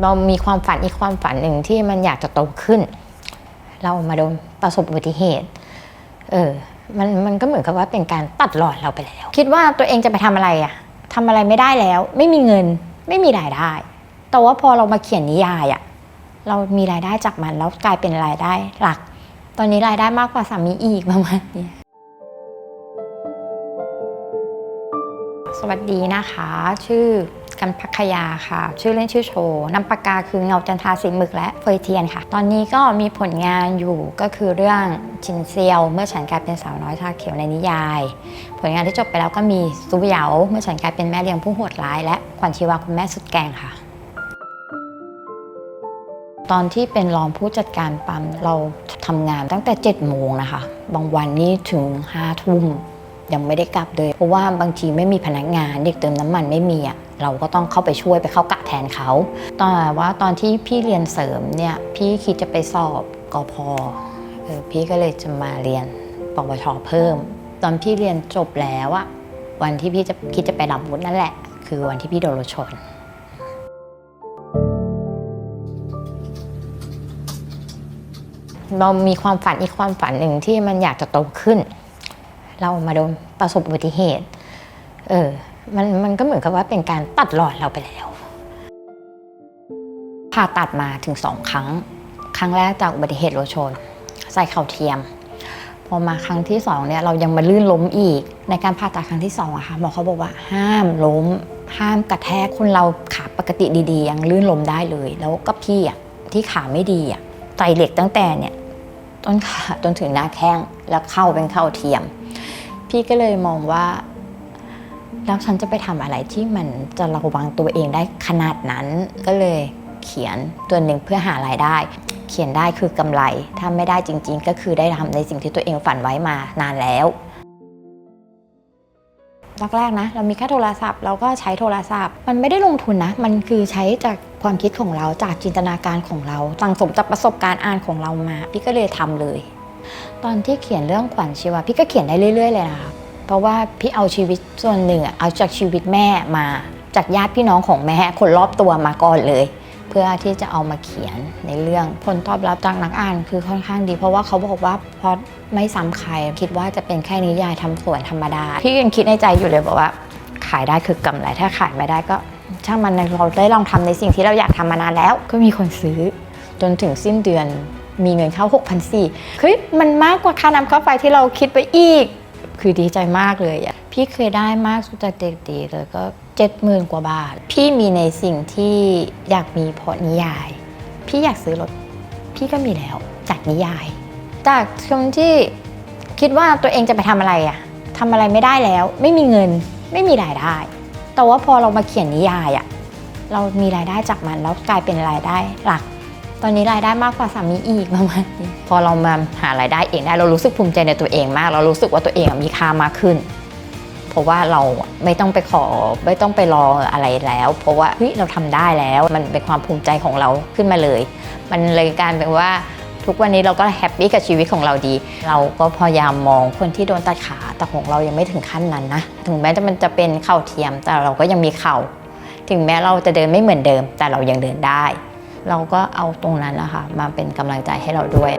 เรามีความฝันอีกความฝันหนึ่งที่มันอยากจะโตขึ้น เรามาโดนประสบอุบัติเหตุ เออ มันมันก็เหมือนกับว่าเป็นการตัดหลอดเราไปแล้ว คิดว่าตัวเองจะไปทำอะไรอะทำอะไรไม่ได้แล้ว ไม่มีเงินไม่มีรายได้ แต่ว่าพอเรามาเขียนนิยายอะเรามีรายได้จากมันแล้วกลายเป็นรายได้หลัก ตอนนี้รายได้มากกว่าสามีอีกประมาณนี้สวัสดีนะคะ ชื่อ กันพักยาค่ะ ชื่อเล่นชื่อโชนำปากกาคือเงาจันทาสีหมึกและเฟยเทียนค่ะ ตอนนี้ก็มีผลงานอยู่ก็คือเรื่องชินเซียว เมื่อฉันกลายเป็นสาวน้อยทาเขียวในนิยาย ผลงานที่จบไปแล้วก็มีซูเหยาเมื่อฉันกลายเป็นแม่เลี้ยงผู้โหดร้าย และขวัญชีวาคุณแม่สุดแกงค่ะตอนที่เป็นรองผู้จัดการปั๊มเราทำงานตั้งแต่7จ็ดโมงนะคะ บางวันนี่ถึงห้าทุ่ม ยังไม่ได้กลับเลย เพราะว่าบางทีไม่มีพนักงานเด็กเติมน้ำมันไม่มีอะเราก็ต้องเข้าไปช่วยไปเข้ากะแทนเขาตอนว่าตอนที่พี่เรียนเสริมเนี่ยพี่คิดจะไปสอบกอพอ,อ,อพี่ก็เลยจะมาเรียนปวชเพิ่ม ตอนพี่เรียนจบแล้วอะวันที่พี่จะคิดจะไปรับวุฒินั่นแหละ คือวันที่พี่โดนรถชนเรามีความฝันอีกความฝันหนึ่งที่มันอยากจะโตขึ้น เรามาโดนประสบอุบัติเหตุ เออ มันมันก็เหมือนกับว่าเป็นการตัดหลอดเราไปแล้ว ผ่าตัดมาถึงสองครั้ง ครั้งแรกจากอุบัติเหตุรถชน ใส่เข่าเทียม พอมาครั้งที่สองเนี่ยเรายังมาลื่นล้มอีก ในการผ่าตัดครั้งที่สองอะค่ะหมอเขาบอกว่าห้ามล้ม ห้ามกระแทกคนเราขาปกติดีๆ ยังลื่นล้มได้เลย แล้วก็พี่อะที่ขาไม่ดีอะใส่เหล็กตั้งแต่เนี่ยต้นขาจนถึงหน้าแข้งแล้วเข้าเป็นเข้าเทียม พี่ก็เลยมองว่าแล้วฉันจะไปทำอะไรที่มันจะระวังตัวเองได้ขนาดนั้น ก็เลยเขียนตัวหนึ่งเพื่อหารายได้ เขียนได้คือกำไรถ้าไม่ได้จริง ๆ ก็คือได้ทำในสิ่งที่ตัวเองฝันไว้มานานแล้วแรกๆนะเรามีแค่โทรศัพท์เราก็ใช้โทรศัพท์ มันไม่ได้ลงทุนนะ มันคือใช้จากความคิดของเราจากจินตนาการของเราสั่งสมจากประสบการณ์อ่านของเรามา พี่ก็เลยทำเลย ตอนที่เขียนเรื่องขวัญชีวาพี่ก็เขียนได้เรื่อยๆเลยนะคะเพราะว่าพี่เอาชีวิตส่วนหนึ่งอะเอาจากชีวิตแม่มาจากญาติพี่น้องของแม่คนรอบตัวมาก่อนเลย เพื่อที่จะเอามาเขียนในเรื่องผลตอบรับจากนักอ่านคือค่อนข้างดี เพราะว่าเขาบอกว่าพอไม่ซ้ำใครคิดว่าจะเป็นแค่นิยายทำสวนธรรมดาพี่ยังคิดในใจอยู่เลยบอกว่า ขายได้คือกำไรถ้าขายไม่ได้ก็ ช่างมันเราได้ลองทำในสิ่งที่เราอยากทำมานานแล้ว ก็มีคนซื้อ จนถึงสิ้นเดือน มีเงินเข้า6 0 0เฮ้ยมันมากกว่าค่าน้ำค่าไฟที่เราคิดไปอีก คือดีใจมากเลยอะพี่เคยได้มากสุดจากเด็กดีเลยก็เจ็ดหมื่นกว่าบาท พี่มีในสิ่งที่อยากมีเพราะนิยาย พี่อยากซื้อรถ พี่ก็มีแล้วจากนิยาย จากคนที่คิดว่าตัวเองจะไปทำอะไรอะทำอะไรไม่ได้แล้ว ไม่มีเงินไม่มีรายได้ แต่ว่าพอเรามาเขียนนิยายอะเรามีรายได้จากมันแล้วกลายเป็นรายได้หลัก ตอนนี้รายได้มากกว่าสามีอีกประมาณนี้พอเรามาหารายได้เองได้เรารู้สึกภูมิใจในตัวเองมาก เรารู้สึกว่าตัวเองมีค่ามากขึ้น เพราะว่าเราไม่ต้องไปขอไม่ต้องไปรออะไรแล้ว เพราะว่าเฮ้ยเราทำได้แล้ว มันเป็นความภูมิใจของเราขึ้นมาเลย มันเลยกลารเป็นว่าทุกวันนี้เราก็แฮปปี้กับชีวิตของเราดี เราก็พยายามมองคนที่โดนตัดขาแต่ของเรายังไม่ถึงขั้นนั้นนะ ถึงแม้จะมันจะเป็นเข่าเทียมแต่เราก็ยังมีเข่า ถึงแม้เราจะเดินไม่เหมือนเดิม แต่เรายังเดินได้ เราก็เอาตรงนั้นนะคะมาเป็นกำลังใจให้เราด้วย